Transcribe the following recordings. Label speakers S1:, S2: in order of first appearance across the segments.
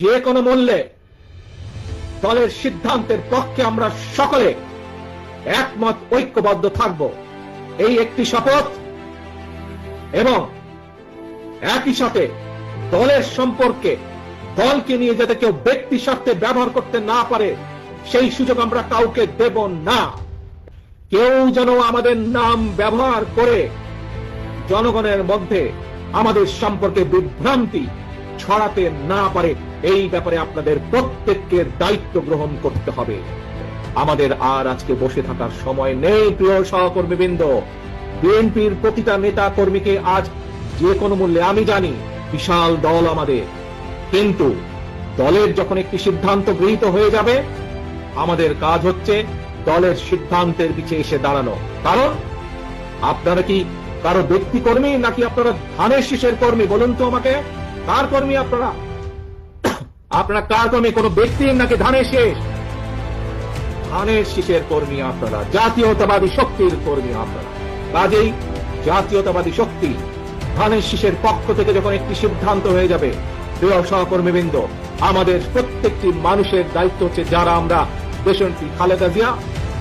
S1: যে কোনো মূল্যে দলের সিদ্ধান্তের পক্ষে আমরা সকলে একমত, ঐক্যবদ্ধ থাকব। এই একটি শপথ এবং একই সাথে দলের সম্পর্কে দলকে নিয়ে যাতে কেউ ব্যক্তি স্বার্থে ব্যবহার করতে না পারে, সেই সুযোগ আমরা কাউকে দেব না। কেউ যেন আমাদের নাম ব্যবহার করে জনগণের মধ্যে আমাদের সম্পর্কে বিভ্রান্তি ছড়াতে না পারে, এই ব্যাপারে আপনাদের প্রত্যেককে দায়িত্ব গ্রহণ করতে হবে। আমাদের আর আজকে বসে থাকার সময় নেই, প্রিয় সহকর্মীবৃন্দ। বিএনপির প্রতিটা নেতা কর্মীকে আজ যে কোনো মূল্যে, আমি জানি, বিশাল দল আমাদের। কিন্তু দলের যখন একটি সিদ্ধান্ত গৃহীত হয়ে যাবে, আমাদের কাজ হচ্ছে দলের সিদ্ধান্তের পিছিয়ে এসে দাঁড়ানো। কারণ আপনারা কি কারও ব্যক্তি কর্মী, নাকি আপনারা ধানের শীষের কর্মী? বলুন তো আমাকে। কার কর্মী আপনারা? আপনারা কার কর্মী? কোন ব্যক্তির নাকি ধানের শেষ? ধানের শীষের কর্মী আপনারা, জাতীয়তাবাদী শক্তির কর্মী আপনারা। কাজেই জাতীয়তাবাদী শক্তি ধানের শীষের পক্ষ থেকে যখন একটি সিদ্ধান্ত হয়ে যাবে, প্রিয় সহকর্মীবৃন্দ, আমাদের প্রত্যেকটি মানুষের দায়িত্ব হচ্ছে যারা আমরা দেশনটি খালেদা জিয়া,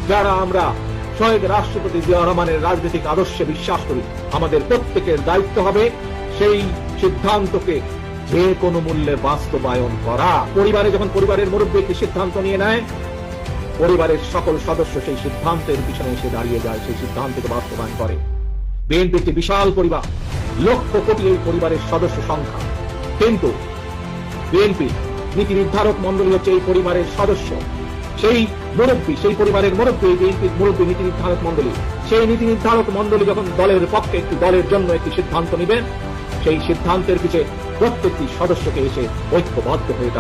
S1: যারা আমরা শহীদ রাষ্ট্রপতি জিয়া রহমানের রাজনৈতিক আদর্শে বিশ্বাস করি। আমাদের প্রত্যেকের দায়িত্ব হবে সেই সিদ্ধান্তকে যে কোনো মূল্যে বাস্তবায়ন করা। পরিবারে যখন পরিবারের মুরব্বী একটি সিদ্ধান্ত নিয়ে নেয়, পরিবারের সকল সদস্য সেই সিদ্ধান্তের পিছনে এসে দাঁড়িয়ে যায়, সেই সিদ্ধান্তকে বাস্তবায়ন করে। বিএনপি একটি বিশাল পরিবার, লক্ষ কোটি এই পরিবারের সদস্য সংখ্যা। কিন্তু বিএনপি নীতি নির্ধারক মন্ডলী হচ্ছে এই পরিবারের সদস্য। সেই মুরব্বী, সেই পরিবারের মুরব্বী, বিএনপির মুরব্বী নীতি নির্ধারক মন্ডলী সেই নীতি নির্ধারক মন্ডলী যখন দলের পক্ষে একটি দলের জন্য একটি সিদ্ধান্ত নেবেন সেই সিদ্ধান্তের পিছিয়ে প্রত্যেকটি সদস্যকে এসে ঐক্যবদ্ধ হয়ে